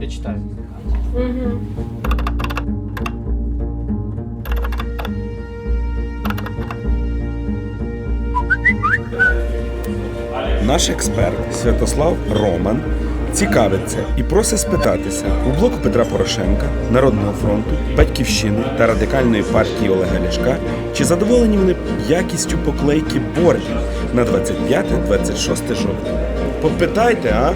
Я читаю. Наш експерт Святослав Роман цікавиться і просить спитатися у блоку Петра Порошенка, Народного фронту, Батьківщини та радикальної партії Олега Ляшка, чи задоволені вони якістю поклейки бордів на 25-26 жовтня. Попитайте, а?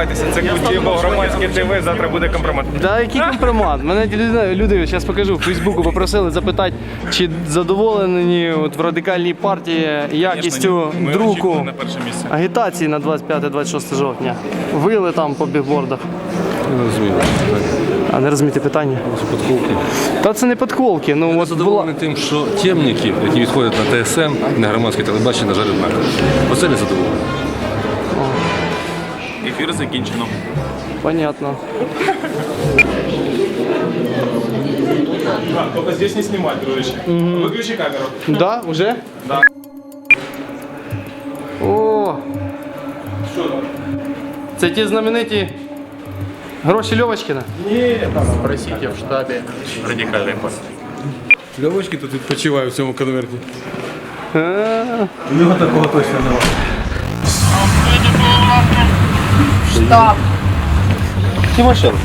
Сховайтеся, це Кутєво, громадське ТВ, завтра буде компромат. Да, який компромат? Мене люди, люди зараз покажу в Фейсбуку, попросили запитати, чи задоволені от в радикальній партії якістю Ми друку на перше місце. агітації на 25-26 жовтня. Вили там по бігбордах. Не розумію. А не розумієте питання? Подколки. Та це не подколки. Ну Я от була. задоволений тим, що темники, які відходять на ТСН, на громадське телебачення, на жаль, однакові. Оце не задоволений. Ефір закінчено. Понятно. А, только здесь не снимать, дружище. Выключи камеру. Да, уже? Да. О, Що там? це ті знамениті гроші Льовочкіна. Радикальний пас. Льовочки тут відпочивають в цьому конверті. А, Тимошенко.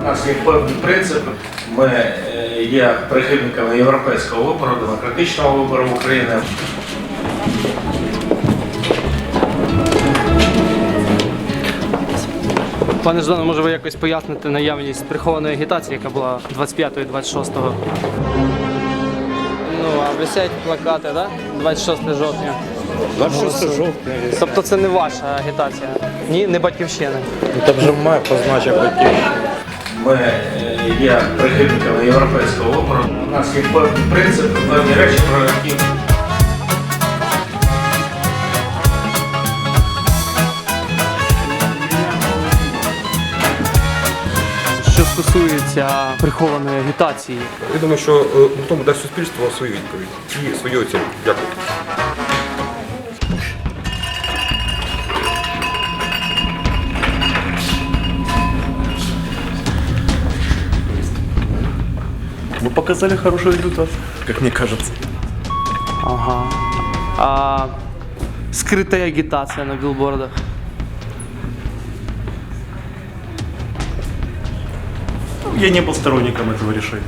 У нас є певні принципи. Ми е, є прихильниками європейського вибору, демократичного вибору України. Пане Ждане, може ви якось поясните наявність прихованої агітації, яка була 25 і 26 Ну, а висять плакати, так? Да? 26 жовтня. 26 жовтня. Тобто це не ваша агітація? Ні, не батьківщини. Там же має позначив батьків. Ми е, є прихильниками європейського вибору. У нас є певні принципи, певні речі, про які стосується прихованої агітації, Я думаю, що е, на тому дасть суспільство свою відповідь і свою оцінку. Дякую. Мы показали хороший результат, как мне кажется. ага. А скритая агітація на білбордах. Я не был сторонником этого решения.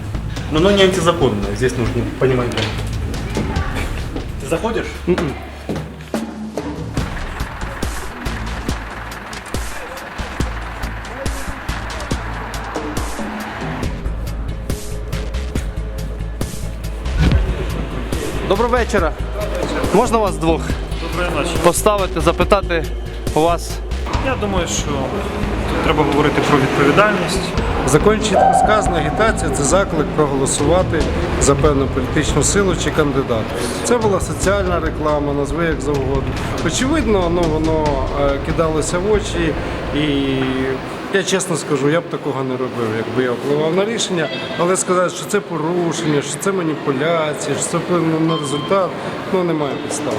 Но оно не антизаконное, здесь нужно понимать. да. Ты заходишь? Доброго вечора. Можна вас двох Доброї ночі. поставити, запитати у вас я думаю, що тут треба говорити про відповідальність. Законі чітко агітація це заклик проголосувати за певну політичну силу чи кандидата. Це була соціальна реклама, назви як завгодно. Очевидно, ну, воно е, кидалося в очі, і я чесно скажу, я б такого не робив, якби я впливав на рішення. Але сказати, що це порушення, що це маніпуляція, що це вплине на результат, ну немає підстав.